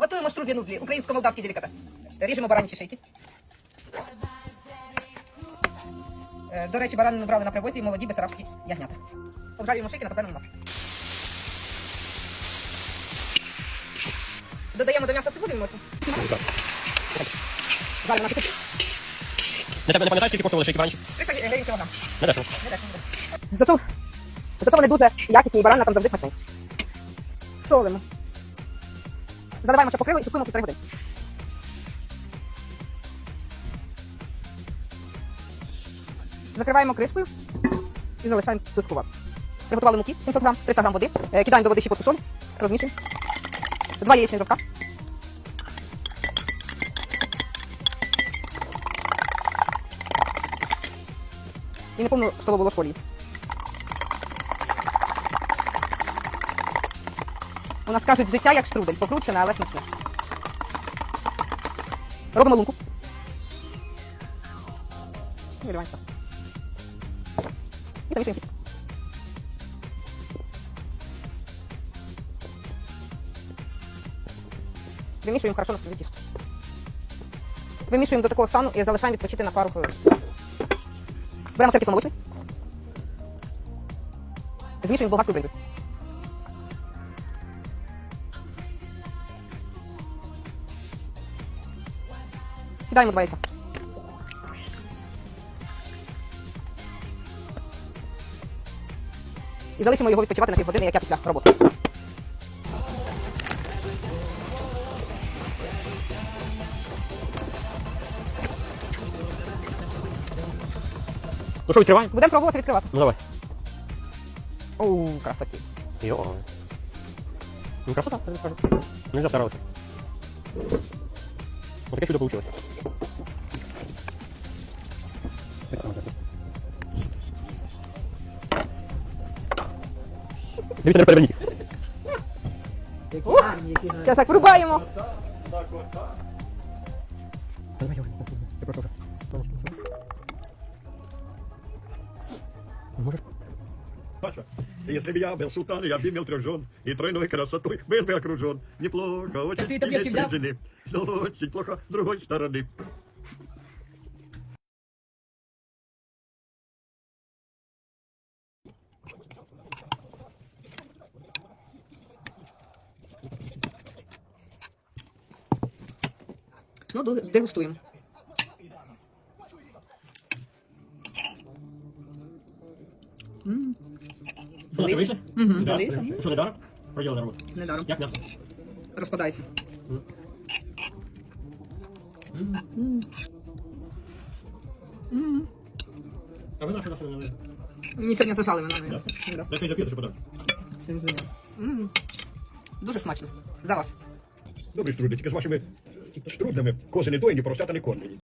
Готуємо штрудлі нудлі, українсько-молдавський делікатес. Ріжемо баранячі шийки. Е, До речі, баранину брали на привозі молоді бесарабські ягнята. Обжарюємо шийки на топленому маслі. Додаємо до м'яса цибулю і моркву. Жаримо на кипятку. Не, тебе- не пам'ятаєш, скільки коштували шейки раніше? 300 гривень кілограм. Не дешево. Не дешево. Зато, зато вони дуже якісні і баранина там завжди смачний. Солимо. Заливаємо ще покриву і тушкуємо півтори години. Закриваємо кришкою і залишаємо тушкуватися. Приготували муки 700 грам, 300 грам води. Кидаємо до води щепотку солі, розмішуємо. Два яєчні жовтка. І неповну столову ложку олії. У нас кажуть, життя як штрудель, покручене, але смачне. Робимо лунку. І виливаємо. І замішуємо. Вимішуємо хорошо на тісто. Вимішуємо до такого стану і залишаємо відпочити на пару хвилин. Беремо сир кисломолочний. Змішуємо з болгарською бринзою. Кидаємо два яйця. І залишимо його відпочивати на півгодини, як я після роботи. Ну що, відкриваємо? Будемо пробувати відкривати. Ну давай. Оу, красоті. Йо. Ну красота, я тобі скажу. Нельзя старалися. Вот таке чудо получилось. Дивіться, не переверніть. Зараз так врубаємо. Давай, давай, я. Можеш? Паша, если бы я был султан, я бы имел трех жен и тройной красотой был бы окружен. Неплохо, очень Ты таблетки иметь взял? три жены. Но очень плохо с другой стороны. Ну, ду- дегустуємо. Що, це вийшло? Мгм. Да. Лиса. Що, не даром? Проделали роботу. Недаром. Як м'ясо? Розпадається. А ви на що нас налили? Мені сьогодні зажали мене. Да. Дай запити, що. Це не Дуже смачно. За вас. Добрі тільки з вашими штрудлами кози не доїні, поросята не кормлені.